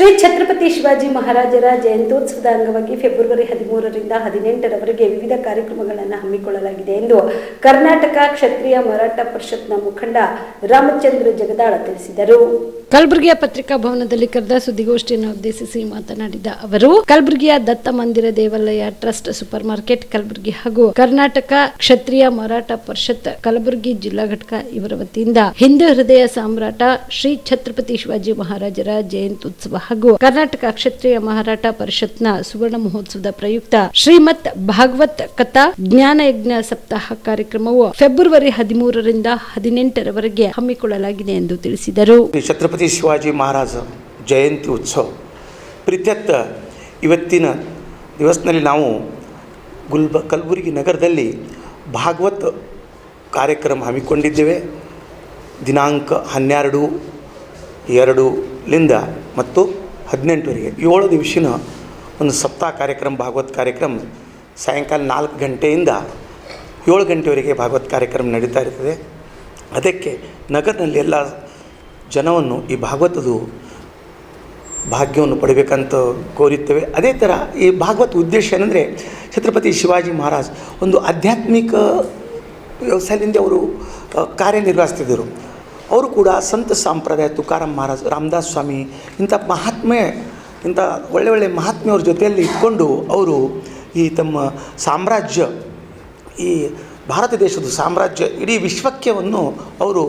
ಶ್ರೀ ಛತ್ರಪತಿ ಶಿವಾಜಿ ಮಹಾರಾಜರ ಜಯಂತ್ಯೋತ್ಸವದ ಅಂಗವಾಗಿ ಫೆಬ್ರವರಿ ಹದಿಮೂರರಿಂದ ಹದಿನೆಂಟರವರೆಗೆ ವಿವಿಧ ಕಾರ್ಯಕ್ರಮಗಳನ್ನು ಹಮ್ಮಿಕೊಳ್ಳಲಾಗಿದೆ ಎಂದು ಕರ್ನಾಟಕ ಕ್ಷತ್ರಿಯ ಮರಾಠ ಪರಿಷತ್ನ ಮುಖಂಡ ರಾಮಚಂದ್ರ ಜಗದಾಳ ತಿಳಿಸಿದರು. ಕಲಬುರಗಿಯ ಪತ್ರಿಕಾ ಭವನದಲ್ಲಿ ಕರೆದ ಸುದ್ದಿಗೋಷ್ಠಿಯನ್ನು ಉದ್ದೇಶಿಸಿ ಮಾತನಾಡಿದ ಅವರು, ಕಲಬುರಗಿಯ ದತ್ತ ಮಂದಿರ ದೇವಾಲಯ ಟ್ರಸ್ಟ್ ಸೂಪರ್ ಮಾರ್ಕೆಟ್ ಕಲಬುರಗಿ ಹಾಗೂ ಕರ್ನಾಟಕ ಕ್ಷತ್ರಿಯ ಮರಾಠ ಪರಿಷತ್ ಕಲಬುರಗಿ ಜಿಲ್ಲಾ ಘಟಕ ಇವರ ವತಿಯಿಂದ ಹಿಂದೂ ಹೃದಯ ಸಾಮ್ರಾಟ ಶ್ರೀ ಛತ್ರಪತಿ ಶಿವಾಜಿ ಮಹಾರಾಜರ ಜಯಂತ್ಯುತ್ಸವ ಹಾಗೂ ಕರ್ನಾಟಕ ಕ್ಷತ್ರಿಯ ಮಹಾರಾಠ ಪರಿಷತ್ನ ಸುವರ್ಣ ಮಹೋತ್ಸವದ ಪ್ರಯುಕ್ತ ಶ್ರೀಮತ್ ಭಾಗವತ್ ಕಥಾ ಜ್ಞಾನ ಯಜ್ಞ ಸಪ್ತಾಹ ಕಾರ್ಯಕ್ರಮವು ಫೆಬ್ರವರಿ ಹದಿಮೂರರಿಂದ ಹದಿನೆಂಟರವರೆಗೆ ಹಮ್ಮಿಕೊಳ್ಳಲಾಗಿದೆ ಎಂದು ತಿಳಿಸಿದರು. ಛತ್ರಪತಿ ಶಿವಾಜಿ ಮಹಾರಾಜ ಜಯಂತಿ ಉತ್ಸವ. ಪ್ರೀತ್ಯರ್ಥ ಇವತ್ತಿನ ದಿವಸದಲ್ಲಿ ನಾವು ಗುಲ್ಬ ಕಲಬುರಗಿ ನಗರದಲ್ಲಿ ಭಾಗವತ್ ಕಾರ್ಯಕ್ರಮ ಹಮ್ಮಿಕೊಂಡಿದ್ದೇವೆ. ದಿನಾಂಕ ಹನ್ನೆರಡು ಎರಡುಲಿಂದ ಮತ್ತು ಹದಿನೆಂಟುವರೆಗೆ, ಏಳು ದಿವಸಿನ ಒಂದು ಸಪ್ತಾಹ ಕಾರ್ಯಕ್ರಮ, ಭಾಗವತ್ ಕಾರ್ಯಕ್ರಮ ಸಾಯಂಕಾಲ ನಾಲ್ಕು ಗಂಟೆಯಿಂದ ಏಳು ಗಂಟೆವರೆಗೆ ಭಾಗವತ್ ಕಾರ್ಯಕ್ರಮ ನಡೀತಾ ಇರ್ತದೆ. ಅದಕ್ಕೆ ನಗರದಲ್ಲಿ ಎಲ್ಲ ಜನವನ್ನು ಈ ಭಾಗವತದು ಭಾಗ್ಯವನ್ನು ಪಡಬೇಕಂತ ಕೋರುತ್ತೇವೆ ಅದೇ ಥರ ಈ ಭಾಗವತ್ ಉದ್ದೇಶ ಏನಂದರೆ ಛತ್ರಪತಿ ಶಿವಾಜಿ ಮಹಾರಾಜ್ ಒಂದು ಆಧ್ಯಾತ್ಮಿಕ ವ್ಯವಸಾಯದಿಂದ ಅವರು ಕಾರ್ಯನಿರ್ವಹಿಸ್ತಿದ್ದರು. ಅವರು ಕೂಡ ಸಂತ ಸಂಪ್ರದಾಯ ತುಕಾರಾಮ್ ಮಹಾರಾಜ್, ರಾಮದಾಸ್ ಸ್ವಾಮಿ, ಇಂಥ ಮಹಾತ್ಮೆ, ಇಂಥ ಒಳ್ಳೆ ಒಳ್ಳೆ ಮಹಾತ್ಮೆಯವ್ರ ಜೊತೆಯಲ್ಲಿ ಇಟ್ಕೊಂಡು ಅವರು ಈ ತಮ್ಮ ಸಾಮ್ರಾಜ್ಯ, ಈ ಭಾರತ ದೇಶದ ಸಾಮ್ರಾಜ್ಯ ಇಡೀ ವಿಶ್ವಕ್ಕೆವನ್ನು ಅವರು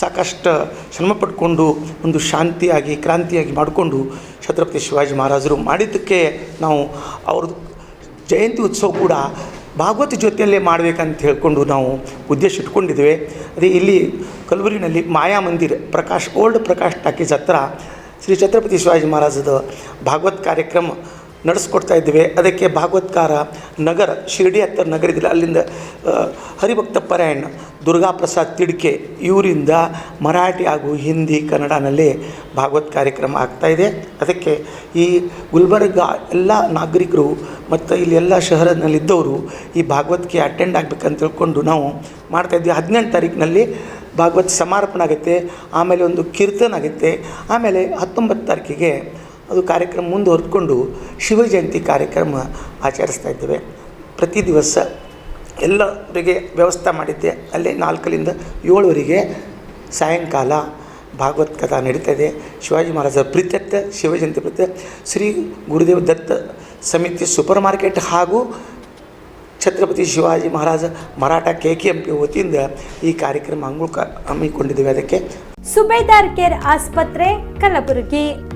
ಸಾಕಷ್ಟು ಶ್ರಮ ಪಟ್ಕೊಂಡು ಒಂದು ಶಾಂತಿಯಾಗಿ, ಕ್ರಾಂತಿಯಾಗಿ ಮಾಡಿಕೊಂಡು ಛತ್ರಪತಿ ಶಿವಾಜಿ ಮಹಾರಾಜರು ಮಾಡಿದ್ದಕ್ಕೆ ನಾವು ಅವ್ರದ್ದು ಜಯಂತಿ ಉತ್ಸವ ಕೂಡ ಭಾಗವತ ಜೊತೆಯಲ್ಲೇ ಮಾಡಬೇಕಂತ ಹೇಳ್ಕೊಂಡು ನಾವು ಉದ್ದೇಶ ಇಟ್ಕೊಂಡಿದ್ದೇವೆ. ಅದೇ ಇಲ್ಲಿ ಕಲಬುರಗಿನಲ್ಲಿ ಮಾಯಾ ಮಂದಿರ, ಪ್ರಕಾಶ್, ಓಲ್ಡ್ ಪ್ರಕಾಶ್ ಟಾಕೀಸ್ ಹತ್ರ ಶ್ರೀ ಛತ್ರಪತಿ ಶಿವಾಜಿ ಮಹಾರಾಜದ ಭಾಗವತ್ ಕಾರ್ಯಕ್ರಮ ನಡೆಸ್ಕೊಡ್ತಾ ಇದ್ದೇವೆ. ಅದಕ್ಕೆ ಭಾಗವತ್ಕಾರ ನಗರ, ಶಿರ್ಡಿ ಹತ್ತಿರ ನಗರ ಇದಿಲ್ಲ ಅಲ್ಲಿಂದ ಹರಿಭಕ್ತ ಪರಾಯಣ ದುರ್ಗಾ ಪ್ರಸಾದ್ ತಿಡ್ಕೆ, ಇವರಿಂದ ಮರಾಠಿ ಹಾಗೂ ಹಿಂದಿ ಕನ್ನಡನಲ್ಲಿ ಭಾಗವತ್ ಕಾರ್ಯಕ್ರಮ ಆಗ್ತಾಯಿದೆ ಅದಕ್ಕೆ ಈ ಗುಲ್ಬರ್ಗ ಎಲ್ಲ ನಾಗರಿಕರು ಮತ್ತು ಇಲ್ಲಿ ಎಲ್ಲ ಶಹರದಲ್ಲಿದ್ದವರು ಈ ಭಾಗವತ್ಗೆ ಅಟೆಂಡ್ ಆಗಬೇಕಂತ ತಿಳ್ಕೊಂಡು ನಾವು ಮಾಡ್ತಾಯಿದ್ವಿ ಹದಿನೆಂಟು ತಾರೀಕಿನಲ್ಲಿ ಭಾಗವತ್ ಸಮಾರ್ಪಣೆ ಆಗುತ್ತೆ. ಆಮೇಲೆ ಒಂದು ಕೀರ್ತನ ಆಗುತ್ತೆ. ಆಮೇಲೆ ಹತ್ತೊಂಬತ್ತು ತಾರೀಕಿಗೆ ಅದು ಕಾರ್ಯಕ್ರಮ ಮುಂದುವರೆದುಕೊಂಡು ಶಿವ ಜಯಂತಿ ಕಾರ್ಯಕ್ರಮ ಆಚರಿಸ್ತಾ ಇದ್ದೇವೆ. ಪ್ರತಿ ದಿವಸ ಎಲ್ಲರಿಗೆ ವ್ಯವಸ್ಥೆ ಮಾಡಿದ್ದೆ. ಅಲ್ಲೇ ನಾಲ್ಕರಿಂದ ಏಳುವರೆಗೆ ಸಾಯಂಕಾಲ ಭಾಗವತ್ ಕಥಾ ನಡೀತಾ ಇದೆ. ಶಿವಾಜಿ ಮಹಾರಾಜರ ಪ್ರೀತ್ಯರ್ಥ ಶಿವಜಯಂತಿ ಪ್ರೀತ್ಯ ಶ್ರೀ ಗುರುದೇವ ದತ್ತ ಸಮಿತಿ ಸೂಪರ್ ಮಾರ್ಕೆಟ್ ಹಾಗೂ Chhatrapati Shivaji Maharaja Maratha K K M P ವತಿಯಿಂದ ಈ ಕಾರ್ಯಕ್ರಮ ಹಮ್ಮಿಕೊಂಡಿದ್ದೇವೆ ಅದಕ್ಕೆ ಸುಬೇದಾರ್ ಕೇರ್ ಆಸ್ಪತ್ರೆ, ಕಲಬುರಗಿ.